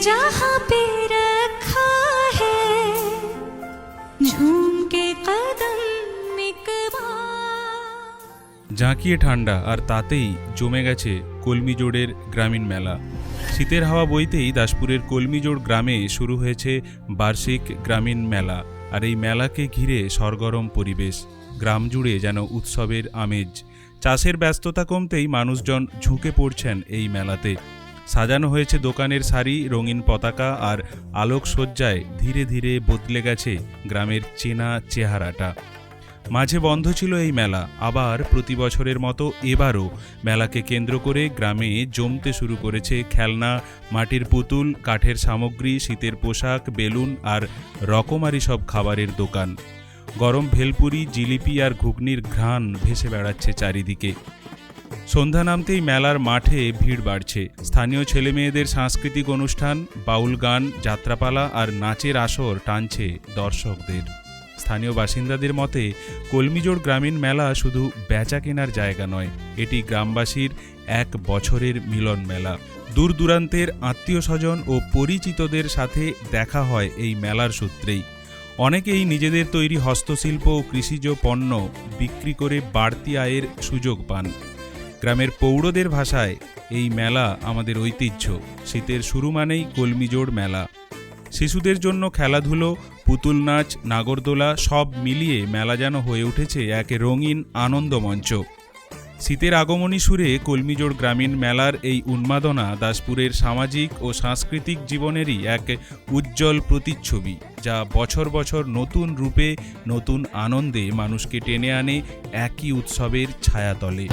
जहाँ पे रखा है झूम के कदम एक बार জাঁকিয়ে ঠান্ডা আর তাতেই জমে গেছে কলমিজোড়ের গ্রামীণ মেলা শীতের হাওয়া বইতেই দাসপুরের কলমিজোড় গ্রামে শুরু হয়েছে বার্ষিক গ্রামীণ মেলা আর এই মেলাকে ঘিরে সরগরম পরিবেশ গ্রাম জুড়ে যেন উৎসবের আমেজ চাষের ব্যস্ততা কমতেই মানুষজন ঝুঁকে পড়ছেন এই মেলাতে সাজানো হয়েছে দোকানের শাড়ি, রঙিন পতাকা আর আলোকসজ্জায় ধীরে ধীরে বদলে গেছে গ্রামের চেনা চেহারাটা। মাঝে বন্ধ ছিল এই মেলা, আবার প্রতি বছরের মতো এবারও মেলাকে কেন্দ্র করে গ্রামে জমতে শুরু করেছে খেলনা, মাটির পুতুল, কাঠের সামগ্রী, শীতের পোশাক, বেলুন আর রকমারি সব খাবারের দোকান। গরম ভেলপুরি, জিলিপি আর ঘুগনির ঘ্রাণ ভেসে বেড়াচ্ছে চারিদিকে। সন্ধ্যা নামতেই মেলার মাঠে ভিড় বাড়ছে। স্থানীয় ছেলেমেয়েদের সাংস্কৃতিক অনুষ্ঠান, বাউল গান, যাত্রাপালা আর নাচের আসর টানছে দর্শকদের। স্থানীয় বাসিন্দাদের মতে, কলমিজোড় গ্রামীণ মেলা শুধু বেচা কেনার জায়গা নয়, এটি গ্রামবাসীর এক বছরের মিলন মেলা। দূর দূরান্তের আত্মীয় স্বজন ও পরিচিতদের সাথে দেখা হয় এই মেলার সূত্রেই। অনেকেই নিজেদের তৈরি হস্তশিল্প ও কৃষিজ পণ্য বিক্রি করে বাড়তি আয়ের সুযোগ পান। গ্রামের পৌরদের ভাষায় এই মেলা আমাদের ঐতিহ্য। শীতের শুরু মানেই কলমিজোড় মেলা। শিশুদের জন্য খেলাধুলো, পুতুল নাচ, নাগরদোলা সব মিলিয়ে মেলা যেন হয়ে উঠেছে এক রঙিন আনন্দমঞ্চ। শীতের আগমনী সুরে কলমিজোড় গ্রামীণ মেলার এই উন্মাদনা দাসপুরের সামাজিক ও সাংস্কৃতিক জীবনেরই এক উজ্জ্বল প্রতিচ্ছবি, যা বছর বছর নতুন রূপে, নতুন আনন্দে মানুষকে টেনে আনে একই উৎসবের ছায়াতলে।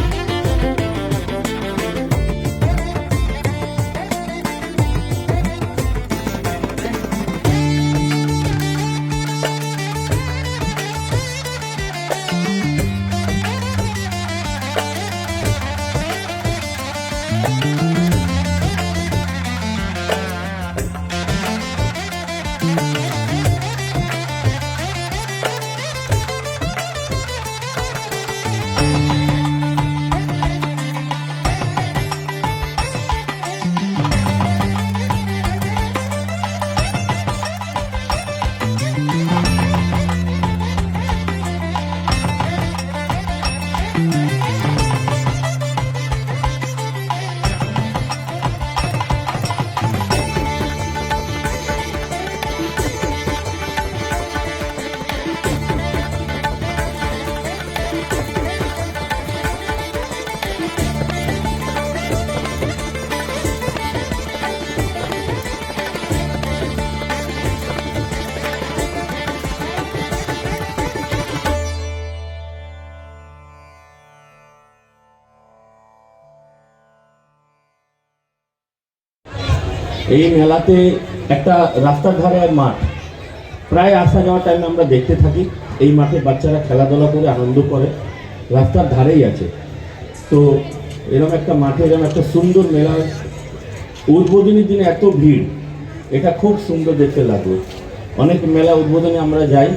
এই মেলাতে একটা রাস্তার ধারে এক মাঠ। প্রায় আসা যাওয়ার টাইমে আমরা দেখতে থাকি, এই মাঠে বাচ্চারা খেলাধুলা করে আনন্দ করে। রাস্তার ধারেই আছে। তো এরকম একটা মাঠে এরকম একটা সুন্দর মেলা। উদ্বোধনী দিনে এত ভিড়, এটা খুব সুন্দর দেখতে লাগবে অনেক মেলা উদ্বোধনে আমরা যাই।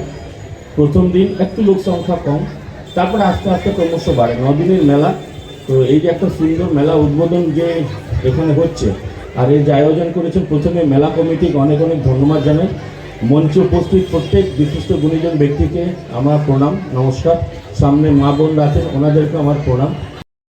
প্রথম দিন একটু লোক সংখ্যা কম, তারপরে আস্তে আস্তে ক্রমশ বাড়ে। নদিনের মেলা, তো এই যে একটা সুন্দর মেলা উদ্বোধন যে এখানে হচ্ছে আর এই যে আয়োজন করেছেন, প্রথমে মেলা কমিটিকে অনেক অনেক ধন্যবাদ জানাই। মঞ্চে উপস্থিত প্রত্যেক বিশিষ্ট গুণীজন ব্যক্তিকে আমার প্রণাম, নমস্কার। সামনে মা বোনরা আছেন ওনাদেরকে আমার প্রণাম।